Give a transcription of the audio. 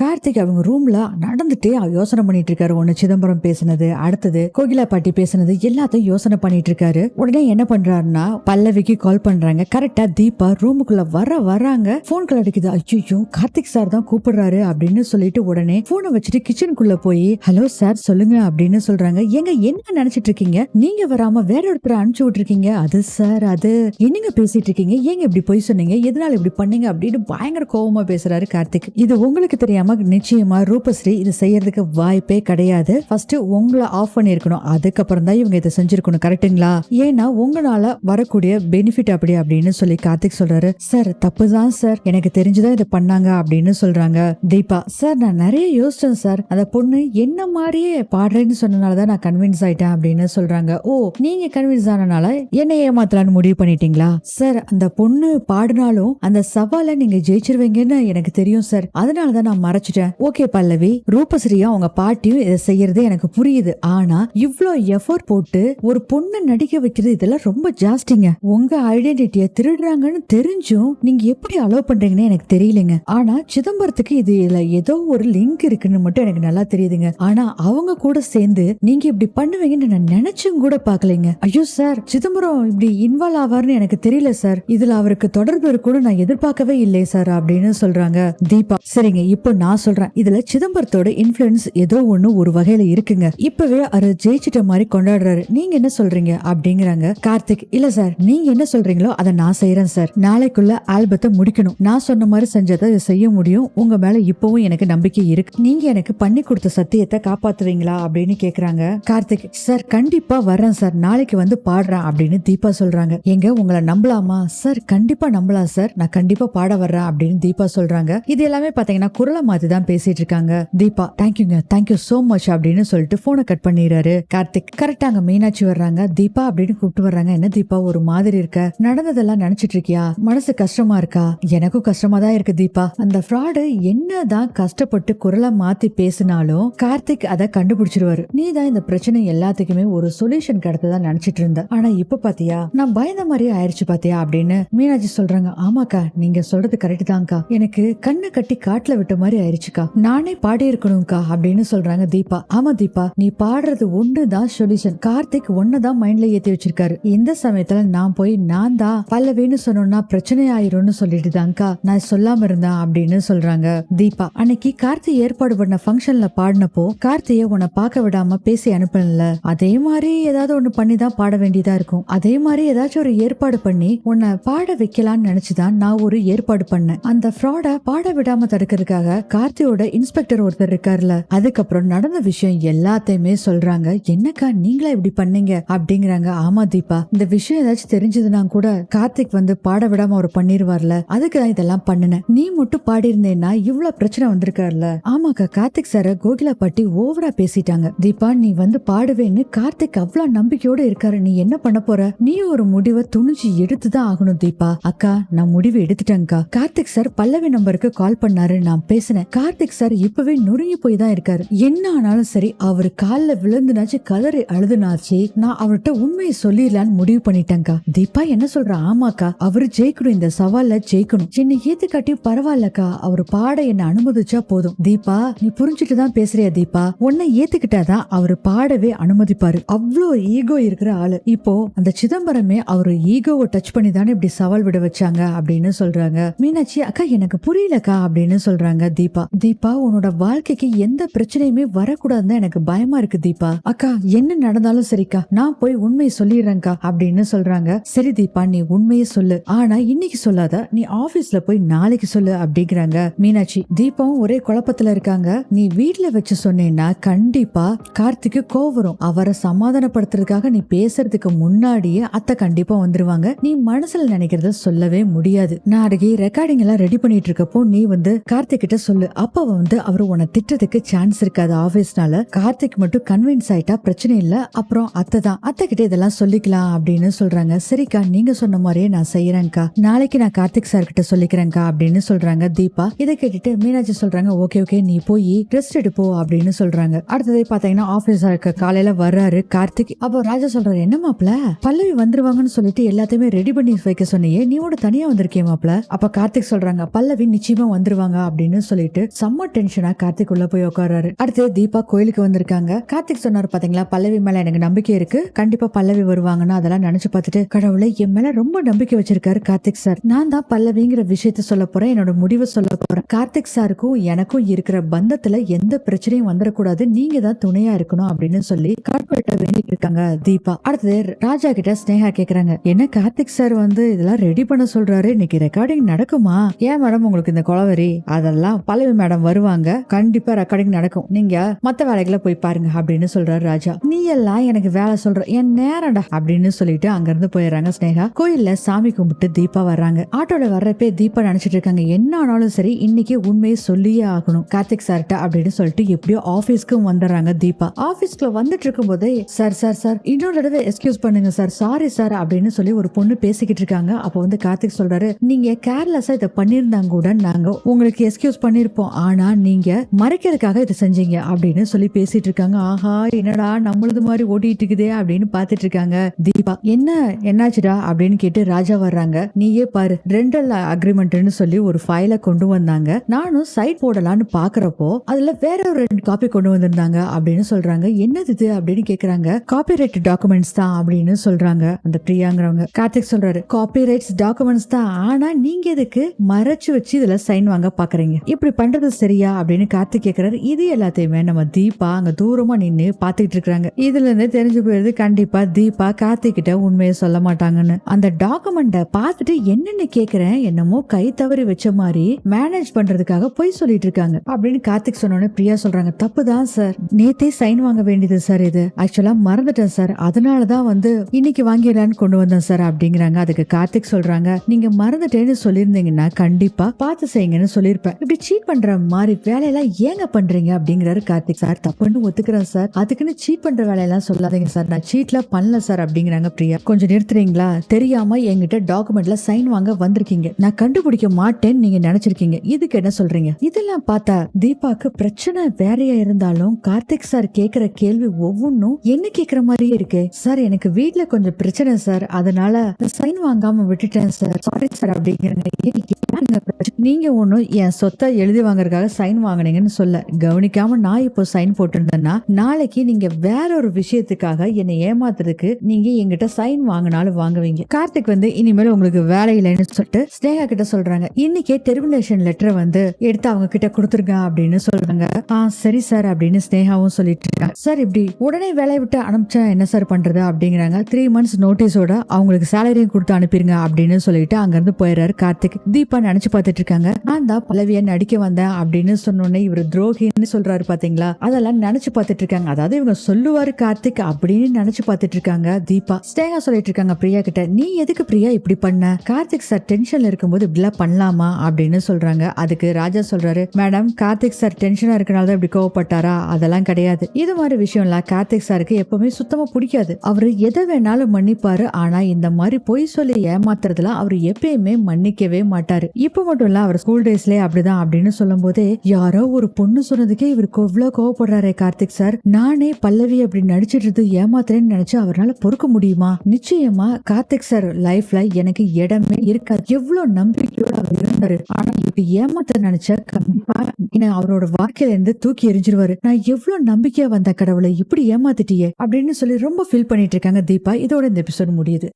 கார்த்திக் அவங்க ரூம்ல நடந்துட்டே யோசனை பண்ணிட்டு இருக்காரு ஒன்னு சிதம்பரம் பேசுனது அடுத்தது கோகிலா பாட்டி பேசுனது எல்லாத்தையும் யோசனை பண்ணிட்டு இருக்காரு உடனே என்ன பண்றாருன்னா பல்லவிக்கு கால் பண்றாங்க. கரெக்டா தீபா ரூமுக்குள்ள வர வராங்க. போன் கால் அடிக்குது. ஐயோ கார்த்திக் சார் தான் கூப்பிடுறாரு அப்படின்னு சொல்லிட்டு உடனே போனை வச்சுட்டு கிச்சனுக்குள்ள போய் ஹலோ சார் சொல்லுங்க அப்படின்னு சொல்றாங்க. ஏங்க என்ன நினைச்சிட்டு இருக்கீங்க நீங்க வராம வேற ஒருத்தரை அனுப்பிச்சு விட்டுருக்கீங்க. அது சார் அது. என்னங்க பேசிட்டு இருக்கீங்க ஏங்க இப்படி போய் சொன்னீங்க? எதனால இப்படி பண்ணீங்க? அப்படின்னு பயங்கர கோவமா பேசுறாரு கார்த்திக். இது உங்களுக்கு தெரியாம நிச்சயமா ரூபஸ்ரீ இது செய்யறதுக்கு வாய்ப்பே கிடையாது. ஃபர்ஸ்ட் உங்களை ஆஃப் பண்ணிருக்கணும் அதுக்கப்புறம் தான் இவங்க இதை செஞ்சிருக்கணும். கரெக்டுங்களா ஏன்னா உங்களால வரக்கூடிய பெனிஃபிட் அப்படி அப்படின்னு சொல்லி கார்த்திக் சொல்றாரு. சார் தப்பு தான் சார் எனக்கு தெரிஞ்சுதான் இதை பண்ணாங்க அப்படின்னு சொல்றாங்க. தீபா சார் நான் நிறைய யோசிச்சேன் சார் அந்த பொண்ணு என்ன மாதிரியே பாடுறேன்னு சொன்னனால தான் நான் கன்வின்ஸ் ஆயிட்டேன் அப்படின்னு சொல்றாங்க. ஓ நீங்க கன்வின்ஸ் ஆனனால என்ன ஏமாத்தலாம்னு முடிவு பண்ணிட்டீங்களா? சார் அந்த பொண்ணு பாடினாலும் அந்த சவாலை நீங்க ஜெயிச்சிருவீங்கன்னு எனக்கு தெரியும் சார் அதனாலதான் தான் நான் மறைச்சிட்டேன் ஓகே பல்லவி. ரூபஸ்ரீயா உங்க பாட்டியும் இதை செய்யறது எனக்கு புரியுது. ஆனா இவ்ளோ எஃபோர்ட் போட்டு ஒரு பொண்ணை நடிக்க வைக்கிறது இதெல்லாம் ரொம்ப ஜாஸ்திங்க. உங்க ஐடென்டிட்டிய திருடுறாங்கன்னு தெரிஞ்சும் நீங்க எப்படி அலோவ் பண்றீங்கன்னு எனக்கு தெரியலங்க. ஆனா சிதம்பரத்துக்கு இது இதுல ஏதோ ஒரு லிங்க் இருக்குன்னு மட்டும் எனக்கு நல்லா தெரியுதுங்க. ஆனா அவங்க கூட சேர்ந்து நீங்க இப்படி பண்ணுவீங்கன்னு நான் நினைச்சும் கூட பாக்கலைங்க ஐயோ சார் சிதம்பரம் இப்படி இன்வால்வ் ஆவார்னு எனக்கு தெரியல சார். இதுல அவருக்கு தொடர்பு இருக்குன்னு நான் எதிர்பார்க்கவே இல்லை சார் அப்படின்னு சொல்றாங்க. தீபா. சரிங்க இப்போ நான் நான் சொல்றேன். இதுல சிதம்பரத்தோட இன்ஃபுளுன்ஸ் ஏதோ ஒண்ணு ஒரு வகையில இருக்குங்க. இப்பவே அவர் ஜெயிச்சிட்ட மாதிரி கொண்டாடுறாரு. நீங்க என்ன சொல்றீங்க? அப்படிங்கிறாங்க. கார்த்திக் இல்ல சார் நீங்க என்ன சொல்றீங்களோ அதை நான் செய்யறேன் சார். நாளைக்குள்ள ஆல்பத்தை முடிக்கணும். நான் சொன்ன மாதிரி செஞ்சதை இதை செய்ய முடியும். உங்க மேல இப்பவும் எனக்கு நம்பிக்கை இருக்கு. நீங்க எனக்கு பண்ணி கொடுத்த சத்தியத்தை காப்பாத்துவீங்களா அப்படின்னு கேக்குறாங்க. கார்த்திக் சார் கண்டிப்பா வர்றேன் சார். நாளைக்கு வந்து பாடுறேன். அப்படின்னு தீபா சொல்றாங்க. எங்க உங்களை நம்பலாமா? சார் கண்டிப்பா நம்பலாம் சார். நான் கண்டிப்பா பாட வர்றேன். அப்படின்னு தீபா சொல்றாங்க. இது எல்லாமே பாத்தீங்கன்னா குரலை அதுதான் தான் பேசிட்டு இருக்காங்க தீபா தேங்க்யூங்க தேங்க்யூ சோ மச் அப்படின்னு சொல்லிட்டு போனை கட் பண்ணிடுறாரு. கார்த்திக் கரெக்டா அங்க மீனாட்சி வர்றாங்க. தீபா அப்படின்னு கூப்பிட்டு வர்றாங்க. என்ன தீபா ஒரு மாதிரி இருக்க? நடந்ததெல்லாம் நினைச்சிட்டு இருக்கியா மனசு கஷ்டமா இருக்கா? எனக்கும் கஷ்டமா தான் இருக்கு தீபா. அந்த ஃப்ராடு என்னதான் கஷ்டப்பட்டு குரலை மாத்தி பேசினாலும் கார்த்திக் அதை கண்டுபிடிச்சிருவாரு. நீ தான் இந்த பிரச்சனை எல்லாத்துக்குமே ஒரு சொல்யூஷன் கிடைத்ததா நினைச்சிட்டு இருந்த ஆனா இப்ப பாத்தியா? நான் பயந்த மாதிரியே ஆயிடுச்சு பாத்தியா? அப்படின்னு மீனாட்சி சொல்றாங்க. ஆமாக்கா நீங்க சொல்றது கரெக்ட் தான்க்கா. எனக்கு கண்ணை கட்டி காட்டுல விட்ட மாதிரி ஆயிடுச்சுக்கா. நானே பாடி இருக்கணும்க்கா அப்படின்னு சொல்றாங்க தீபா. ஆமா தீபா நீ பாடுறது ஒண்ணுதான் சொல்யூஷன் கார்த்திக் ஒன்னதான் மைண்ட்ல ஏத்தி வச்சிருக்காரு. இந்த சமயத்துல நான் போய் நான் தான் பல்லவின்னு சொன்னோம்னா பிரச்சனை ஆயிரும்னு சொல்லிட்டு தான்க்கா. நான் சொல்லாம இருந்தேன் அப்படின்னு சொல்றாங்க தீபா. அன்னைக்கு கார்த்தி ஏற்பாடு பண்ண ஃபங்க்ஷன்ல பாடினப்போ கார்த்திய உன்னை பார்க்க விடாம பேசி அனுப்பல அதே மாதிரி ஏதாவது ஒண்ணு பண்ணி தான் பாட வேண்டியதா இருக்கும். அதே மாதிரி ஏதாச்சும் ஒரு ஏற்பாடு பண்ணி உன்னை பாட வைக்கலாம்னு நினைச்சுதான் நான் ஒரு ஏற்பாடு பண்ணேன். அந்த ஃப்ராட பாட விடாம தடுக்கிறதுக்காக கார்த்தியோட இன்ஸ்பெக்டர் ஒருத்தர் இருக்காருல்ல அதுக்கப்புறம் நடந்த விஷயம் எல்லாத்தையுமே சொல்றாங்க. என்னக்கா நீங்களா இப்படி பண்ணீங்க? அப்படிங்கிறாங்க ஆமா தீபா. இந்த விஷயம் ஏதாச்சும் தெரிஞ்சதுன்னா கூட கார்த்திக் வந்து பாட விடாம அவர் பண்ணிருவார்ல. அதுக்கு தான் இதெல்லாம் பண்ணுனேன். நீ மட்டும் பாடி இருந்தேன்னா இவ்வளவு பிரச்சனை வந்திருக்காருல. ஆமாக்கா கார்த்திக் சார கோகிலா பாட்டி ஓவரா பேசிட்டாங்க. தீபா நீ வந்து பாடுவேன்னு கார்த்திக் அவ்வளவு நம்பிக்கையோட இருக்காரு. நீ என்ன பண்ண போற? நீ ஒரு முடிவை துணிஞ்சு எடுத்துதான் ஆகணும் தீபா. அக்கா நான் முடிவு எடுத்துட்டேங்க்கா கார்த்திக் சார் பல்லவி நம்பருக்கு கால் பண்ணாரு. நான் பேசினேன். கார்த்திக் சார் இப்பவே நொறுங்கி போய் தான் இருக்காரு. என்ன ஆனாலும் சரி அவர் கால்ல விழுந்துனாச்சு கலரை அழுதுனாச்சு. நான் அவர்கிட்ட உண்மையை சொல்லிடலான்னு முடிவு பண்ணிட்டேன்க்கா. தீபா என்ன சொல்ற? ஆமாக்கா அவரு ஜெயிக்கணும் இந்த சவால்ல ஜெயிக்கணும். என்னை ஏத்துக்காட்டி பரவாயில்லக்கா அவர் பாட என்ன அனுமதிச்சா போதும். தீபா நீ புரிஞ்சுட்டு தான் பேசுறியா தீபா? உன்னை ஏத்துக்கிட்டாதான் அவர் பாடவே அனுமதிப்பாரு. அவ்வளோ ஈகோ இருக்கிற ஆளு. இப்போ அந்த சிதம்பரமே அவர் ஈகோவை டச் பண்ணி தானே இப்படி சவால் விட வச்சாங்க அப்படின்னு சொல்றாங்க. மீனாட்சி அக்கா எனக்கு புரியலக்கா அப்படின்னு சொல்றாங்க தீபா. தீபா. உன்னோட வாழ்க்கைக்கு எந்த பிரச்சனையுமே வரக்கூடாதுன்னு எனக்கு பயமா இருக்கு தீபா. அக்கா என்ன நடந்தாலும் சரிக்கா நான் போய் உண்மையை சொல்லிடுறேன்க்கா அப்படின்னு சொல்றாங்க. சரி தீபா நீ உண்மையை சொல்லு. ஆனா இன்னைக்கு சொல்லாத நீ ஆபீஸ்ல போய் நாளைக்கு சொல்லு அப்படிங்கிறாங்க. மீனாட்சி தீபாவும் ஒரே குழப்பத்துல இருக்காங்க. நீ வீட்ல வச்சு சொன்னேன்னா கண்டிப்பா கார்த்திக்கு கோவரும் அவரை சமாதானப்படுத்துறதுக்காக நீ பேசுறதுக்கு முன்னாடியே அத்தை கண்டிப்பா வந்துருவாங்க. நீ மனசுல நினைக்கிறத சொல்லவே முடியாது. நாளைக்கு ரெக்கார்டிங் எல்லாம் ரெடி பண்ணிட்டு இருக்கப்போ நீ வந்து கார்த்திக் கிட்ட சொல்லு. அப்ப வந்து அவர் உன்னை திட்டத்துக்கு சான்ஸ் இருக்காது. ஆபீஸ்னால கார்த்திக் மட்டும் கன்வின்ஸ் ஆயிட்டா பிரச்சனை இல்ல. அப்புறம் அத்தை தான். அத்தை கிட்ட இதெல்லாம் சொல்லிக்கலாம் அப்படின்னு சொல்றாங்க. சரிக்கா நீங்க சொன்ன மாதிரியே நான் செய்யறேன்க்கா. நாளைக்கு நான் கார்த்திக் சார் கிட்ட சொல்லிக்கிறேன்க்கா அப்படின்னு சொல்றாங்க தீபா. இதை கேட்டுட்டு மீனாட்சி சொல்றாங்க ஓகே ஓகே நீ போய் ரெஸ்ட் எடுப்போ அப்படின்னு சொல்றாங்க. அடுத்தது பாத்தீங்கன்னா ஆபீஸ் இருக்க காலையில வர்றாரு கார்த்திக். அப்போ ராஜா சொல்றாரு என்ன மாப்ள பல்லவி வந்துருவாங்கன்னு சொல்லிட்டு எல்லாத்தையுமே ரெடி பண்ணி வைக்க சொன்னியே. நீ கூட தனியா வந்திருக்கே மாப்ள அப்ப கார்த்திக் சொல்றாங்க பல்லவி நிச்சயமா வந்துருவாங்க அப்படின்னு சொல்லி சொல்லிட்டு செம்ம டென்ஷனா கார்த்திக் உள்ள போய் உட்காராரு அடுத்து தீபா கோயிலுக்கு வந்திருக்காங்க. கார்த்திக் சொன்னாரு பாத்தீங்களா பல்லவி மேல எனக்கு நம்பிக்கை இருக்கு. கண்டிப்பா பல்லவி வருவாங்கன்னு அதெல்லாம் நினைச்சு பார்த்துட்டு கடவுளை என் மேல ரொம்ப நம்பிக்கை வச்சிருக்காரு கார்த்திக் சார். நான் தான் பல்லவிங்கிற விஷயத்த சொல்ல போறேன் என்னோட முடிவை சொல்ல போறேன். கார்த்திக் சாருக்கும் எனக்கும் இருக்கிற பந்தத்துல எந்த பிரச்சனையும் வந்துடக்கூடாது. நீங்க தான் துணையா இருக்கணும் அப்படின்னு சொல்லி கார்பரேட்டை வேண்டிட்டு இருக்காங்க தீபா. அடுத்தது ராஜா கிட்ட ஸ்னேகா கேக்குறாங்க என்ன கார்த்திக் சார் வந்து இதெல்லாம் ரெடி பண்ண சொல்றாரு? இன்னைக்கு ரெக்கார்டிங் நடக்குமா? ஏன் மேடம் உங்களுக்கு இந்த கொலவரி அதெல்லாம் மாலவி மேடம் வருவாங்க. கண்டிப்பா ரெக்கார்டிங் நடக்கும். நீங்க மத்த வேலைகளை போய் பாருங்க அப்படின்னு சொல்றாரு ராஜா. நீ எல்லாம் எனக்கு வேலை சொல்ற என் நேரம்டா அப்படின்னு சொல்லிட்டு அங்க இருந்து போயிடுறாங்க ஸ்னேகா கோயில்ல சாமி கும்பிட்டு தீபா வர்றாங்க. ஆட்டோல வர்றப்பே தீபா நினைச்சிட்டு இருக்காங்க. என்ன ஆனாலும் சரி இன்னைக்கு உண்மையை சொல்லியே ஆகணும். கார்த்திக் சார்ட்ட அப்படின்னு சொல்லிட்டு எப்படியோ ஆபீஸ்க்கும் வந்துடுறாங்க தீபா. ஆபீஸ்க்குள்ள வந்துட்டு இருக்கும் போதே சார் சார் சார் இன்னொரு தடவை எக்ஸ்கியூஸ் பண்ணுங்க சார் சாரி சார் அப்படின்னு சொல்லி ஒரு பொண்ணு பேசிக்கிட்டு இருக்காங்க. அப்போ வந்து கார்த்திக் சொல்றாரு நீங்க கேர்லெஸ்ஸா இதை பண்ணிருந்தாங்க கூட நாங்க உங்களுக்கு எக்ஸ்கியூஸ் இருப்போம் ஆனா நீங்க மறைக்கிறதுக்காக இதை செஞ்சீங்க அப்படின்னு சொல்லி பேசிட்டு இருக்காங்க ஆஹா என்னடா நம்மளது மாதிரி ஓடிட்டு இருக்குதே அப்படின்னு பாத்துட்டு இருக்காங்க தீபா என்ன என்னாச்சுடா? அப்படின்னு கேட்டு ராஜா வர்றாங்க. நீயே பாரு ரெண்டல் அக்ரிமெண்ட்னு சொல்லி ஒரு ஃபைலை கொண்டு வந்தாங்க. நானும் சைட் போடலான்னு பாக்குறப்போ அதுல வேற ஒரு ரெண்டு காப்பி கொண்டு வந்திருந்தாங்க அப்படின்னு சொல்றாங்க. என்னது இது? அப்படின்னு கேக்குறாங்க. காப்பிரைட் டாக்குமெண்ட்ஸ் தான் அப்படின்னு சொல்றாங்க அந்த பிரியாங்கிறவங்க. கார்த்திக் சொல்றாரு. காப்பிரைட்ஸ் டாக்குமெண்ட்ஸ் தான். ஆனா நீங்க எதுக்கு மறைச்சு வச்சு இதுல சைன் வாங்க பாக்குறீங்க? இப்படி பண்றது சரியா அப்படின்னு கார்த்திக் கேக்குறாரு. இது எல்லாத்தையுமே நம்ம தீபா அங்க தூரமா நின்று பாத்துக்கிட்டு இருக்காங்க இதுல இருந்து தெரிஞ்சு போயிருது கண்டிப்பா தீபா கார்த்திக் கிட்ட உண்மையை சொல்ல மாட்டாங்கன்னு. அந்த டாக்குமெண்ட்டை பார்த்துட்டு என்னென்னு கேக்குறேன் என்னமோ கை தவறி வச்ச மாதிரி மேனேஜ் பண்றதுக்காக பொய் சொல்லிட்டு இருக்காங்க அப்படின்னு கார்த்திக் சொன்னோன்னே பிரியா சொல்றாங்க தப்பு தான் சார். நேத்தே சைன் வாங்க வேண்டியது சார் இது. ஆக்சுவலா மறந்துட்டேன் சார். அதனாலதான் வந்து இன்னைக்கு வாங்கிடலான்னு கொண்டு வந்தேன் சார் அப்படிங்கிறாங்க. அதுக்கு கார்த்திக் சொல்றாங்க நீங்க மறந்துட்டேன்னு சொல்லியிருந்தீங்கன்னா கண்டிப்பா பார்த்து செய்யுங்கன்னு சொல்லியிருப்பேன். இப்படி சீட் பண்ற மாதிரி வேலையெல்லாம் ஏங்க பண்றீங்க அப்படிங்கிறாரு கார்த்திக் சார். தப்புன்னு ஒத்துக்கிறேன் சார். அதுக்குன்னு சீட் பண்ற வேலையெல்லாம் சொல்லாதீங்க சார். நான் சீட்லாம் பண்ணல சார் அப்படிங்கிறாங்க பிரியா. கொஞ்சம் நிறுத்துறீங்களா? தெரியாம என்கிட்ட டாக்குமெண்ட்ல சைன் வாங்க வந்திருக்கீங்க. நான் கண்டுபிடிக்க மாட்டேன்னு நீங்க நினைச்சிருக்கீங்க. இதுக்கு என்ன சொல்றீங்க? இதெல்லாம் பார்த்தா தீபாக்கு பிரச்சனை வேறையா இருந்தாலும் கார்த்திக் சார் கேக்குற கேள்வி ஒவ்வொன்றும் என்ன கேக்குற மாதிரியே இருக்கு. சார் எனக்கு வீட்ல கொஞ்சம் பிரச்சனை சார். அதனால சைன் வாங்காம விட்டுட்டேன் சார். சாரி சார் அப்படிங்கிறாங்க பிரச்சனை? நீங்க ஒன்னும் என் சொத்தை எழுதி வாங்குறதுக்காக சைன் வாங்குனீங்கன்னு சொல்ல கவனிக்காம நான் இப்போ சைன் போட்டிருந்தேன்னா நாளைக்கு நீங்க வேற ஒரு விஷயத்துக்காக என்னை ஏமாத்துறதுக்கு நீங்க என்கிட்ட சைன் வாங்கினாலும் வாங்குவீங்க. கார்த்திக் வந்து இனிமேல் உங்களுக்கு வேலை இல்லைன்னு சொல்லிட்டு ஸ்னேகா கிட்ட சொல்றாங்க. இன்னைக்கே டெர்மினேஷன் லெட்டரை வந்து எடுத்து அவங்க கிட்ட கொடுத்துருங்க அப்படின்னு சொல்றாங்க. ஆ சரி சார் அப்படின்னு ஸ்னேகாவும் சொல்லிட்டு இருக்காங்க. சார் இப்படி உடனே வேலையை விட்டு அனுப்பிச்சா என்ன சார் பண்றது? அப்படிங்கிறாங்க. த்ரீ மந்த்ஸ் நோட்டீஸோட அவங்களுக்கு சேலரியும் கொடுத்து அனுப்பிடுங்க அப்படின்னு சொல்லிட்டு அங்க இருந்து போயிடுறாரு கார்த்திக். தீபா நினைச்சு பார்த்துட்டு இருக்காங்க. நான் தான் பல்லவிய நடிக்க வந்தேன் அப்படின்னு சொன்னோன்னே இவர் துரோகின்னு சொல்றாரு பாத்தீங்களா? அதெல்லாம் நினைச்சு பார்த்துட்டு இருக்காங்க அதாவது இவங்க சொல்லுவாரு கார்த்திக் அப்படின்னு நினைச்சு பார்த்துட்டு இருக்காங்க தீபா. ஸ்டேகா சொல்லிட்டு இருக்காங்க பிரியா கிட்ட நீ எதுக்கு பிரியா இப்படி பண்ண? கார்த்திக் சார் டென்ஷன்ல இருக்கும்போது இப்படிலாம் பண்ணலாமா? அப்படின்னு சொல்றாங்க. அதுக்கு ராஜா சொல்றாரு மேடம் கார்த்திக் சார் டென்ஷனா இருக்கனால தான் இப்படி கோவப்பட்டாரா? அதெல்லாம் கிடையாது. இது மாதிரி விஷயம்லாம் கார்த்திக் சாருக்கு எப்பவுமே சுத்தமா பிடிக்காது. அவரு எதை வேணாலும் மன்னிப்பாரு. ஆனா இந்த மாதிரி பொய் சொல்லி ஏமாத்துறதுல அவர் எப்பயுமே மன்னிக்கவே மாட்டாரு. இப்ப மட்டும் இல்ல அவர் ஸ்கூல் டேஸ்லயே அப்படிதான் அப்படின்னு சொல்லும் போதே யாரோ ஒரு பொண்ணு சொன்னதுக்கே இவருக்கு எவ்வளவு கோவப்படுறாரு கார்த்திக் சார். நானே பல்லவி அப்படி நடிச்சிட்டு இருந்து ஏமாத்துறேன்னு நினைச்சு அவரால பொறுக்க முடியுமா? நிச்சயமா கார்த்திக் சார் லைஃப்ல எனக்கு இடமே இருக்காது. எவ்வளவு நம்பிக்கையோட அவர் இருந்தாரு. ஆனா இப்ப ஏமாத்த நினைச்சா கண்டிப்பா என்ன அவரோட வாழ்க்கையில இருந்து தூக்கி எறிஞ்சிருவாரு. நான் எவ்வளவு நம்பிக்கையா வந்த கடவுளை இப்படி ஏமாத்திட்டியே அப்படின்னு சொல்லி ரொம்ப ஃபீல் பண்ணிட்டு இருக்காங்க தீபா. இதோட இந்த எபிசோட் முடியுது.